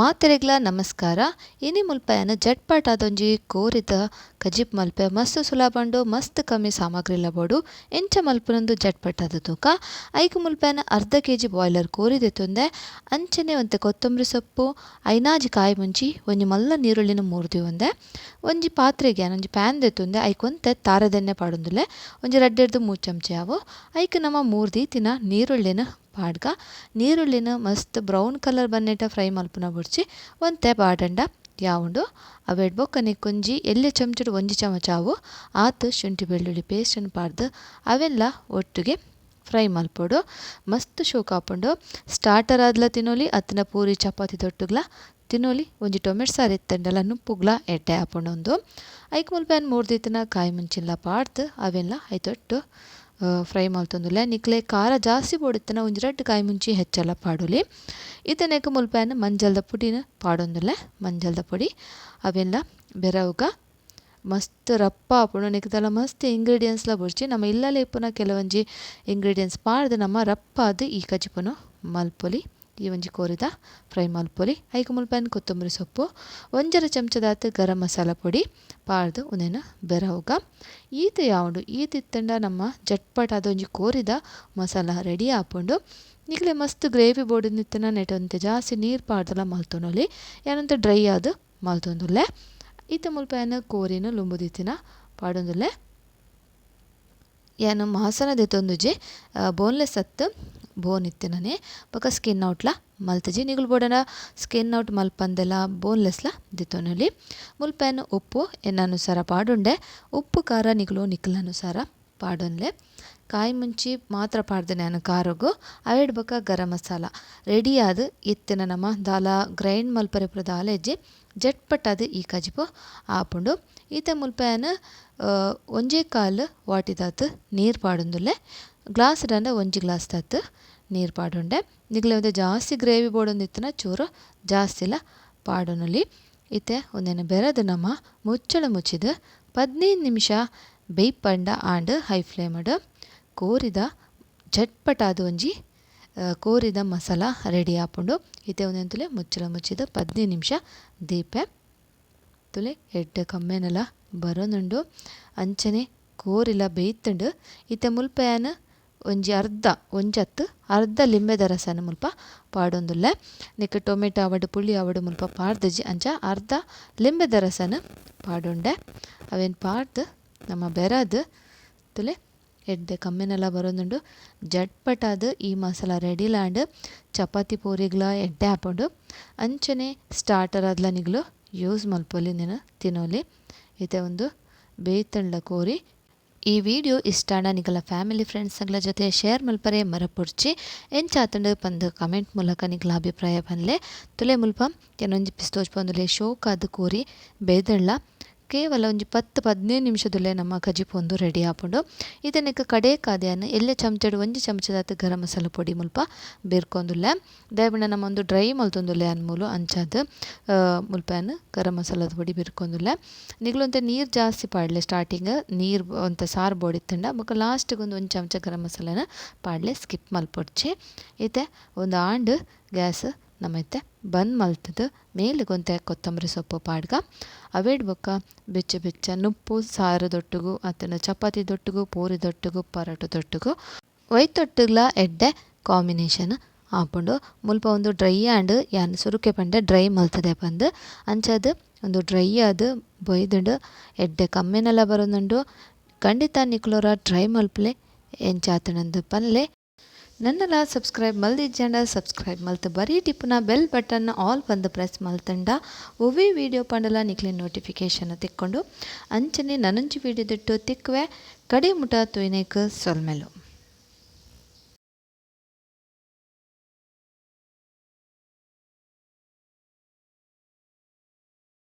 ಮಾತೆರೆಗ್ಲ ನಮಸ್ಕಾರ. ಇನಿ ಮುಲ್ಪಯನ ಜಟ್ಪಟ್ ಆದೊಂಜಿ ಕೋರಿದ ಕಜಿಪ್ ಮಲ್ಪೆ ಮಸ್ತ್ ಸುಲಭಂಡು, ಮಸ್ತ್ ಕಮ್ಮಿ ಸಾಮಗ್ರಿಲ ಬೋಡು ಎಂಚ ಮಲ್ಪನೊಂದು ಜಟ್ಪಟ್ ಆದ ತೂಕ. ಐಕ್ ಮುಲ್ಪಯನ ಅರ್ಧ ಕೆ ಜಿ ಬಾಯ್ಲರ್ ಕೋರಿದೆತುಂದೆ ಅಂಚನೆ ಒಂತೆ ಕೊತ್ತಂಬರಿ ಸೊಪ್ಪು, ಐನಾಜಿ ಕಾಯಿ ಮುಂಚಿ, ಒಂಜಿ ಮಲ್ಲ ನೀರುಳ್ಳಿನ ಮೂರ್ದಿ ಒಂದೆ. ಒಂಜಿ ಪಾತ್ರೆಗೆ ಒಂಜಿ ಪ್ಯಾನ್ ದೆತ್ತುಂದೆ ಐಕ್ ಒಂತೆ ತಾರದೆಣ್ಣೆ ಪಾಡೊಂದುಲ್ಲೆ ಒಂಜಿ ರಡ್ಡೆರ್ದು ಮೂರು ಚಮಚೆ ಅವು. ಐಕ್ ನಮ್ಮ ಮೂರ್ದಿ ತಿನ ನೀರುಳ್ಳಿನ ಪಾಡ್ಗ, ನೀರುಳ್ಳಿನ ಮಸ್ತ್ ಬ್ರೌನ್ ಕಲರ್ ಬನ್ನೆಟ ಫ್ರೈ ಮಲ್ಪುನ ಬುಡ್ಚಿ ಒಂತೆ ಪಾಡಂಡ ಯಾವುಂಡು? ಅವೆಡ್ ಬೊಕ್ಕ ಕುಂಜಿ, ಎಲ್ಲೆ ಚಮಚಡ್ ಒಂಜಿ ಚಮಚ ಆವು ಆತ್ ಶುಂಠಿ ಬೆಳ್ಳುಳ್ಳಿ ಪೇಸ್ಟನ್ನು ಪಾಡ್ದು, ಅವೆಲ್ಲ ಒಟ್ಟಿಗೆ ಫ್ರೈ ಮಲ್ಪೊಡು. ಮಸ್ತ್ ಶೋಕ ಆಪುಂಡು. ಸ್ಟಾರ್ಟರ್ ಆದ್ಲ ತಿನ್ನೋಲಿ ಅತ್ತಿನ ಪೂರಿ, ಚಪಾತಿ ತೊಟ್ಟುಗ್ಲ ತಿನ್ನೋಲಿ ಒಂಜಿ ಟೊಮೆಟೊ ಸಾರು ಎತ್ತಂಡಲ, ನುಪ್ಪುಗ್ಲ ಎಡ್ಡೆ ಆಪುಂಡೊಂದು. ಐಕ್ ಮುಲ್ಪ ಮೂರು ದಿತ್ತಿನ ಕಾಯಿ ಮುಂಚಿಲ್ಲ ಪಾಡ್ದು, ಅವೆಲ್ಲ ಐತೊಟ್ಟು. ಫ್ರೈ ಮಲ್ತೊಂದುಲ್ಲೆ ನಿಕ್ಲೆ ಖಾರ ಜಾಸ್ತಿ ಬೋಡಿತ್ತನ ಒಂಜಿ ರಡ್ಡ್ ಕಾಯಿ ಮುಂಚಿ ಹೆಚ್ಚಲ ಪಾಡೊಲಿ. ಇತ್ತೆ ಮುಲ್ಪೆನ ಮಂಜಲ್ದ ಪುಡಿನ ಪಾಡೊಂದುಲ್ಲೆ ಮಂಜಲ್ದ ಪುಡಿ, ಅವೆಲ್ಲ ಬೆರವುಗ. ಮಸ್ತ್ ರಪ್ಪ ಆಪುಂಡು ನಿಕ್ದಲ ಮಸ್ತ್ ಇಂಗ್ರೀಡಿಯೆಂಟ್ಸ್ಲ ಬುಡ್ಚಿ ನಮ್ಮ ಇಲ್ಲಲೆ ಇಪ್ಪುನ ಕೆಲವೊಂಜಿ ಇಂಗ್ರೀಡಿಯೆಂಟ್ಸ್ ಪಾಡ್ದ್ ರಪ್ಪ ರಪ್ಪಾದ್ ಈ ಕಜಿಪುನು ಮಲ್ಪೊಲಿ. ಈ ಒಂಜಿ ಕೋರಿದ ಫ್ರೈ ಮಲ್ಪೊಲಿ ಐಕ್ ಮುಲ್ಪನ್ ಕೊತ್ತಂಬರಿ ಸೊಪ್ಪು, ಒಂಜರ ಚಮಚದಾತ ಗರಂ ಮಸಾಲ ಪೊಡಿ ಪಾಡ್ದ್ ಉನೇನ ಬೆರವುಗ ಈತ ಯಾವುಂಡು? ಈತಿತ್ತಂಡ ನಮ್ಮ ಜಟ್ಪಟ್ ಆದೊಂಜಿ ಕೋರಿದ ಮಸಾಲ ರೆಡಿ ಆಪುಂಡು. ನಿಕ್ಲೆ ಮಸ್ತ್ ಗ್ರೇವಿ ಬೋರ್ಡ್ ನಿತ್ತನ ನೆಟ್ಟಂತೆ ಜಾಸ್ತಿ ನೀರು ಪಾಡ್ದಲ ಮಲ್ತೊನೊಲಿ ಏನಂತ ಡ್ರೈ ಆದ ಮಲ್ತೊಂದುಲ್ಲೆ. ಈತ ಮುಲ್ಪಯನ ಕೋರಿನ ಲುಂಬುದಿತ್ತಿನ ಪಾಡೊಂದುಲ್ಲೆ ಏನು ಮಾಸನ ದೆತ್ತೊಂದುಜಿ ಬೋನ್ಲೆಸ್ ಅತ್ ಬೋನ್ ಇತ್ತೆ ನಾನೇ ಬಕ ಸ್ಕಿನ್ ಔಟ್ಲ ಮಲ್ತಜಿ ನಿಗುಲು ಬೋಡನ ಸ್ಕಿನ್ ಔಟ್ ಮಲ್ಪಂದೆಲ ಬೋನ್ಲೆಸ್ಲ ದಿತ್ತೋನಲ್ಲಿ ಮುಲ್ಪೆನ್ ಉಪ್ಪು ಎನ್ನನುಸಾರ ಪಾಡುಂಡೆ. ಉಪ್ಪು ಖಾರ ನಿಗುಲು ನಿಕ್ಲ್ ಅನುಸಾರ ಪಾಡೊನ್ಲೆ. ಕಾಯಿ ಮುಂಚಿ ಮಾತ್ರ ಪಾಡ್ದೆ ನಾನು ಖಾರಗು ಅವೆಡ್ ಬೊಕ ಗರಂ ಮಸಾಲ. ರೆಡಿ ಆದ್ ಇತ್ತಿನ ನಮ ದಾಲ ಗ್ರೈಂಡ್ ಮಲ್ಪರೆ ಪೂರ ದಾಲ ಜಟ್ಪಟ್ ಅದು ಈ ಕಜಿಪು ಆಪುಂಡು ಈತ ಮುಲ್ಪಯನ ಒಂಜೇ ಕಾಲು ವಾಟಿದಾತ್ ನೀರು ಪಾಡೊಂದುಲ್ಲೆ. ಗ್ಲಾಸ್ ಡಂಡ ಒಂಜಿ ಗ್ಲಾಸ್ ದಾತ್ ನೀರು ಪಾಡುಂಡೆ. ನಿಗ್ಲೆ ಜಾಸ್ತಿ ಗ್ರೇವಿ ಬೋಡೊಂದಿತ್ತನ ಚೂರು ಜಾಸ್ತಿಲ ಪಾಡೊನೊಲಿ. ಇತ್ತೆ ಒಂದೇನು ಬೆರೆದು ನಮ್ಮ ಮುಚ್ಚಳ ಮುಚ್ಚಿದ. ಪದಿನೈದು ನಿಮಿಷ ಬೇಯ್ಪಂಡ ಆಂಡ್ ಹೈ ಫ್ಲೇಮ್ಡ್. ಕೋರಿದ ಝಟ್ಪಟಾದ ಒಂಜಿ ಕೋರಿದ ಮಸಾಲ ರೆಡಿ ಆಪುಂಡು ಇತ್ತೆ ಒಂದೊಂದುಲೆ ಮುಚ್ಚಲ ಮುಚ್ಚಿದ ಪದ್ನೈದು ನಿಮಿಷ ದೀಪೆ, ತುಲೆ ಎಡ್ಡೆ ಕಮ್ಮೆನಲ ಬರೋನುಂಡು, ಅಂಚನೆ ಕೋರಿಲ ಬೇಯ್ತುಂಡು, ಇತ್ತೆ ಮುಲ್ಪಯಾನ್ ಒಂಜಿ ಅರ್ಧ ಒಂಜತ್ತು ಅರ್ಧ ಲಿಂಬೆದ ರಸನ ಮುಲ್ಪ ಪಾಡೊಂದುಲ್ಲೆ, ನಿಕ್ಕ ಟೊಮೆಟೊ ಆವಡ್ ಪುಳಿ ಆವಡ್ ಮುಲ್ಪ ಪಾಡ್ದಜಿ ಅಂಚ ಅರ್ಧ ಲಿಂಬೆದ ರಸನ ಪಾಡೊಂಡೆ. ಅವೆನ್ ಪಾಡ್ದು, ನಮ್ಮ ಬೆರದು ತುಲೆ ಬರೊಂದುಂಡು ಜಟ್ಪಟ್ ಆದ್ ಈ ಮಸಾಲ ರೆಡಿಲ ಆಂಡ್ ಚಪಾತಿ ಪೂರಿಗ್ಲ ಎಡ್ಡೆ ಆಪುಂಡು ಅಂಚನೆ ಸ್ಟಾರ್ಟರ್ ಆದ್ಲ ನಿಗ್ಲು ಯೂಸ್ ಮಲ್ಪೊಲಿ ಉಂದೆನ ತಿನ್ನೋಲಿ ಇತ್ತೆ ಉಂದು ಬೇಯ್ತಂಡ ಕೋರಿ. ಈ ವಿಡಿಯೋ ಇಷ್ಟ ನಿಗಲ ಫ್ಯಾಮಿಲಿ ಫ್ರೆಂಡ್ಸ್ಗಳ ಜೊತೆ ಶೇರ್ ಮಲ್ಪರೆ ಮರಪುಡ್ಚಿ. ಎಂಚಾತುಂಡು ಪಂದ್ ಕಮೆಂಟ್ ಮೂಲಕ ನಿಕಲ ಅಭಿಪ್ರಾಯ ಪನ್ಲೆ ತುಲೆ ಮುಲ್ಪ ಕೆಲವೊಂಜಿ ಪಿಸ್ತೋಜ್ ಪಂದುಲೆ ಶೋಕ್ ಆದ್ ಕೋರಿ ಬೇಯ್ದಳ್ಳ ಕೇವಲ ಒಂಜಿ ಪತ್ತು ಪದ್ನೈದು ನಿಮಿಷದಲ್ಲೇ ನಮ್ಮ ಕಜಿ ಪೊಂದು ರೆಡಿ ಆಪುಂಡು ಇದನ್ನೆಕ್ ಕಡೆ ಕಾದೆಯನ್ ಎಲ್ಲೆ ಚಮಚಡ್ ಒಂಜಿ ಚಮಚದಾತ್ ಗರಂ ಮಸಾಲ ಪೊಡಿ ಮುಲ್ಪ ಬೇರ್ಕೊಂದುಲ್ಲೆ. ದಾಯೆಪಂಡ ನಮ್ಮ ಒಂದು ಡ್ರೈ ಮಲ್ತೊಂದುಲ್ಲೆ ಅನ್ಮೂಲು ಅಂಚಾದ್ ಮುಲ್ಪಯನ್ ಗರಂ ಮಸಾಲದ ಪೊಡಿ ಬೇರ್ಕೊಂದುಲ್ಲೆ. ನಿಕುಲು ಒಂತೆ ನೀರು ಜಾಸ್ತಿ ಪಾಡ್ಲೆ ಸ್ಟಾರ್ಟಿಂಗ್ ನೀರು ಅಂತ ಸಾರು ಬೋಡಿತ್ತಂಡ ಬೊಕ ಲಾಸ್ಟಿಗೆ ಒಂದು ಒಂಜಿ ಚಮಚ ಗರಂ ಮಸಾಲೆನ ಪಾಡ್ಲೆ ಸ್ಕಿಪ್ ಮಲ್ಪೊಡ್ಚಿ ಇತ್ತೆ, ಒಂದು ಆಂಡ್ ಗ್ಯಾಸ್ ನಮ ಬಂದು ಬಂದ್ ಮೇಲೆ ಮೇಲೆಗೊಂತೆ ಕೊತ್ತಂಬರಿ ಸೊಪ್ಪು ಪಾಡ್ಗ. ಅವೇಡ್ ಬೊಕ್ಕ ಬೆಚ್ಚ ಬೆಚ್ಚ ನುಪ್ಪು ಸಾರು ದೊಟ್ಟುಗು ಅತ್ತುಂಡ ಚಪಾತಿ ದೊಟ್ಟುಗು ಪೂರಿ ದೊಟ್ಟುಗು ಪರೋಟ ದೊಟ್ಟುಗು ಒಯ್ತೊಟ್ಟುಗ್ಲ ಎಡ್ಡೆ ಕಾಂಬಿನೇಷನ್ ಆಪುಂಡು. ಮುಲ್ಪ ಒಂದು ಡ್ರೈ ಆಂಡ್ ಯಾನ್ ಸುರುಕೆ ಪಂಡೆ ಡ್ರೈ ಮಲ್ತದೆ ಪಂದ್. ಅಂಚದು ಒಂದು ಡ್ರೈ ಆದ್ ಬೊಯ್ದುಂಡು. ಎಡ್ಡೆ ಕಮ್ಮಿನೆಲ್ಲ ಬರೋದುಂಡು. ಖಂಡಿತ ನಿಕ್ಲೋರ ಡ್ರೈ ಮಲ್ಪಲೆ ಎಂಚಾತನಂದು ಪನ್ಲೆ ನನ್ನಲ ಸಬ್ಸ್ಕ್ರೈಬ್ ಮಲ್ದಿಜ್ಜಂಡ ಸಬ್ಸ್ಕ್ರೈಬ್ ಮಲ್ತ್ ಬರೀ ಟಿಪ್ಪುನ ಬೆಲ್ ಬಟನ್ ಆಲ್ ಬಂದು ಪ್ರೆಸ್ ಮಲ್ತಂಡ. ಒವಿ ವಿಡಿಯೋ ಪಂಡಲ ನಿಕ್ಲೆ ನೋಟಿಫಿಕೇಶನ್ ತಿಕ್ಕೊಂಡು. ಅಂಚನೆ ನನೊಂಜಿ ವಿಡಿಯೋ ದಿಟ್ಟು ತಿಕ್ಕುವೆ ಕಡೆ ಮುಟ ತುಯ್ನೇಕ ಸೊಲ್ಮೆಲು.